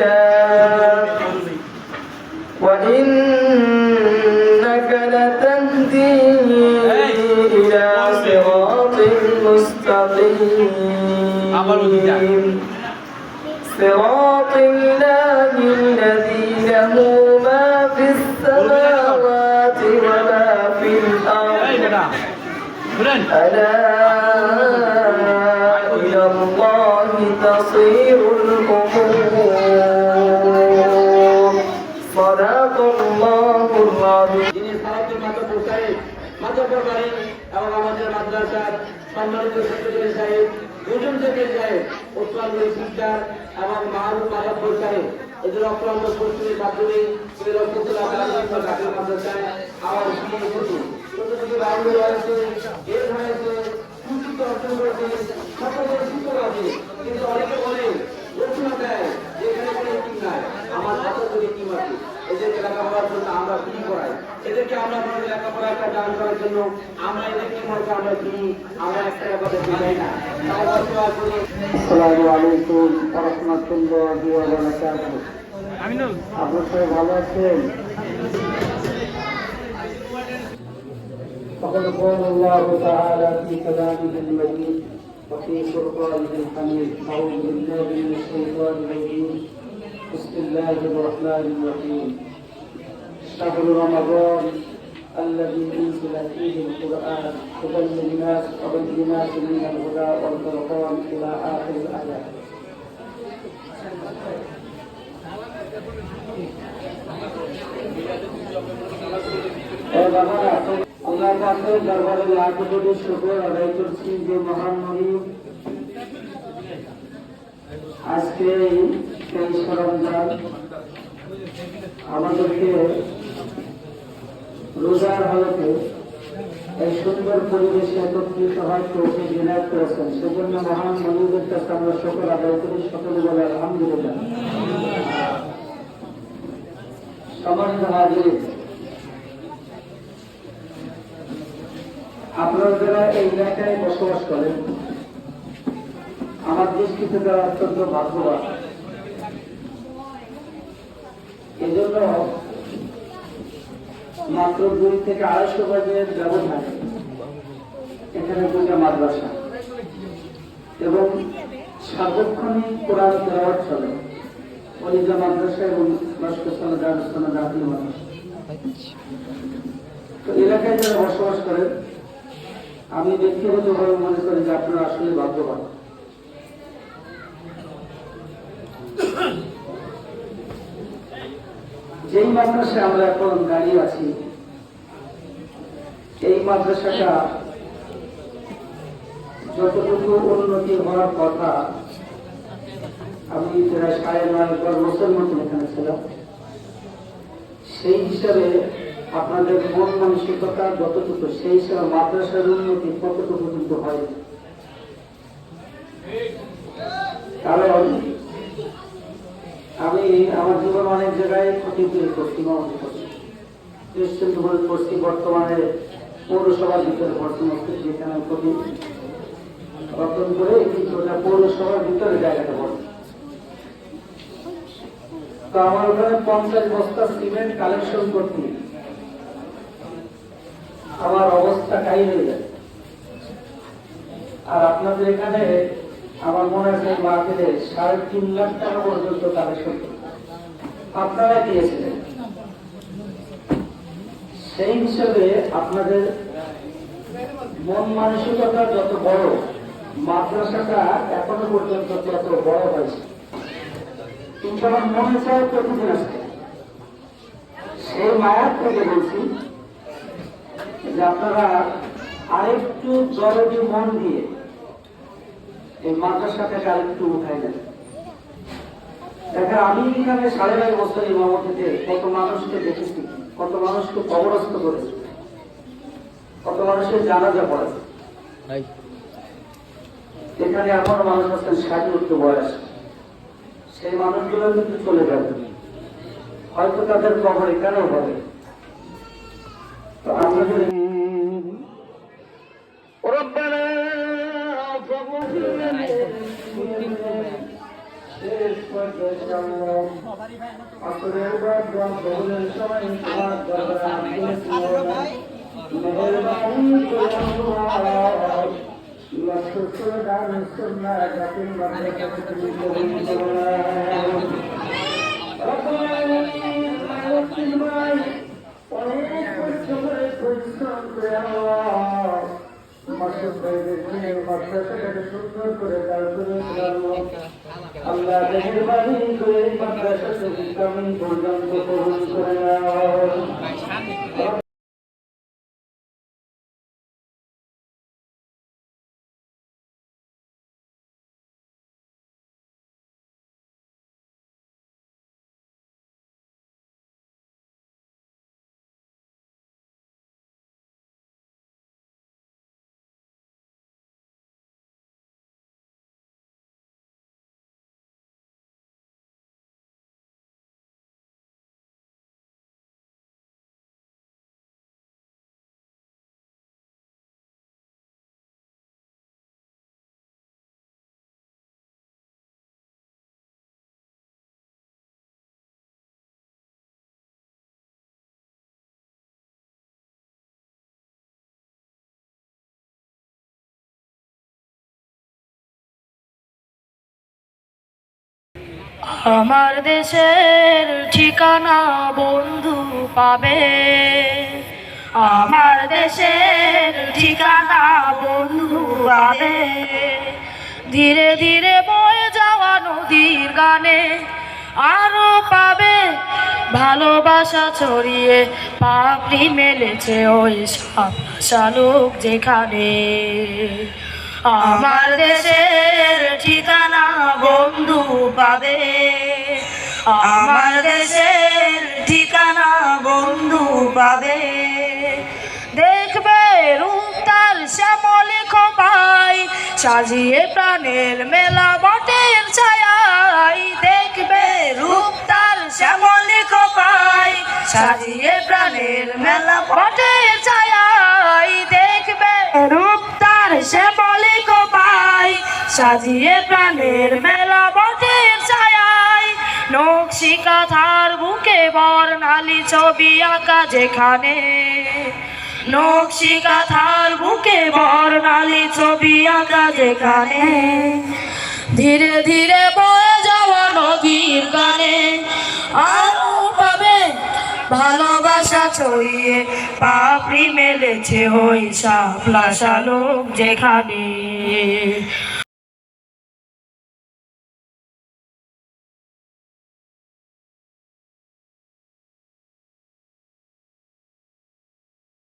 هدى وإنك لتهدي إلى صراط مستقيم. صراط الله الذي له ما في السماوات وما في الأرض. ألا إلى الله تصير الأمور. সাহেব আমাদের মাদ্রাসার সম্মানিত সেক্রেটারি এদের কিন্তু অনেকে বলে ঘোষণা দেয় যে এখানে কোনো নাই। আমার হাতে করে লেখাপড়ার জন্য আমরা ফ্রি করাই? এদেরকে আমরা আমাদের লেখাপড়া একটা দান করার জন্য আমরা এদেরকে মনে আমরা ফ্রি আমরা এক টাকা করে দিই না তাই দোয়া করি আসসালামু আলাইকুম ওয়া রাহমাতুল্লাহি ওয়া বারাকাতুহু আমিনুল আপনারা সবাই ভালো আছেন فقد قال الله تعالى في كلامه المجيد وفي فرقانه الحميد أعوذ بالله من الشيطان الرجيم بسم الله الرحمن الرحيم شهر رمضان الذي أنزل فيه القرآن هدى للناس وبينات من الهدى والفرقان إلى آخر الآيات আল্লাহ পাকের দরবারে লাখ কোটি শুকর আদায় করছি যে মহান নবী আজকে এই তেইশ রমজান আমাদেরকে রোজার হালতে এই সুন্দর পরিবেশে একত্রিত হয় তোকে বিনায় করেছেন। সেজন্য মহান নবীদের কাছে আমরা সকল আদায় করি, সকলে বলে আলহামদুলিল্লাহ। আপনারা যারা এই এলাকায় বসবাস করেন, আমার দৃষ্টিতে তারা অত্যন্ত ভাগ্যবান। এজন্য মাত্র দুই থেকে আড়াইশো বাজের ব্যবধানে এখানে দুটা মাদ্রাসা। এবং সার্বক্ষণিক কোরআন তেলাওয়াত চলে। অলিজা মাদ্রাসা এবং লস্করসালা দারুস্তানা দাখিল মাদ্রাসা। তো এলাকায় যারা বসবাস করেন, আমি ব্যক্তিগতভাবে মনে করি যে আপনারা আসলে ভাগ্যবান যেই মাদ্রাসায় আমরা এখন দাঁড়িয়ে আছি, এই মাদ্রাসাটা যতটুকু উন্নতি হওয়ার কথা, আমি প্রায় সাড়ে নয় দশ বছর মতন এখানে ছিলাম। সেই হিসাবে আপনাদের মন মানসিকতা যতটুকু, সেই হিসাবে মাদ্রাসার উন্নতি কতটুকু কিন্তু হয় কারণ আমি আমার জীবন অনেক জায়গায় ক্ষতিপূরণ করছি মনে করছি। খ্রিস্টান করছি বর্তমানে পৌরসভার ভিতরে, বর্তমান যেখানে ক্ষতি রতন করে কিন্তু ওটা পৌরসভার ভিতরে জায়গাটা বড়। তো আমার ওখানে পঞ্চাশ বস্তা সিমেন্ট কালেকশন করতে আমার অবস্থা কাই হয়ে যায়। আর আপনাদের এখানে আমার মনে সেই মার্কেটে সাড়ে তিন লাখ টাকা পর্যন্ত কালেকশন আপনারা দিয়েছিলেন। সেই হিসাবে আপনাদের মন মানসিকতা যত বড়, মাদ্রাসাটা এখনও পর্যন্ত তত বড় হয়েছে। কিন্তু আমার মনে চায় প্রতিদিন আসতে সেই মায়ার থেকে বলছি যে আপনারা আরেকটু জরুরি মন দিয়ে এই মাদ্রাসাটাকে আরেকটু উঠাই দেন দেখেন আমি এখানে সাড়ে নয় বছর ইমামতিতে কত মানুষকে দেখেছি কত মানুষকে কবরস্থ করেছি কত মানুষের জানাজা পড়েছে এখানে এমন মানুষ আছেন ষাট উঠতে বয়স সেই মানুষগুলো কিন্তু চলে যাবে হয়তো তাদের কবর এখানেও হবে তো আমরা যদি ربنا অনেক পরিশ্রম করে পরিশ্রম করে মাসুদ ভাইদের নিয়ে মাদ্রাসাটাকে সুন্দর করে আল্লাহ করে পর্যন্ত করে নাও আমার দেশের ঠিকানা বন্ধু পাবে। আমার দেশের ঠিকানা বন্ধু পাবে। ধীরে ধীরে বয়ে যাওয়া নদীর গানে আরও পাবে। ভালোবাসা ছড়িয়ে পাপড়ি মেলেছে ওই শালুক যেখানে। আমার দেশের ঠিকানা বন্ধু পাবে। আমার দেশের ঠিকানা বন্ধু পাবে। দেখবে রূপ তার শ্যামলে খোপাই সাজিয়ে প্রাণের মেলা বটের ছায়াই দেখবে রূপ তার শ্যামলে খোপাই সাজিয়ে প্রাণের মেলা বটের ছায়াই দেখবে রূপ তার শ্যামলে খোপাই সাজিয়ে প্রাণের মেলা বটের ছায়াই নকশি কাঁথার বুকে বর্ণালী ছবি আঁকা যেখানে। নকশি কাঁথার বুকে বর্ণালী ছবি আঁকা যেখানে। ধীরে ধীরে বয়ে যাওয়া নদীর গানে আরও পাবে, ভালোবাসা ছড়িয়ে পাপড়ি মেলেছে ওই শাপলা শালুক যেখানে।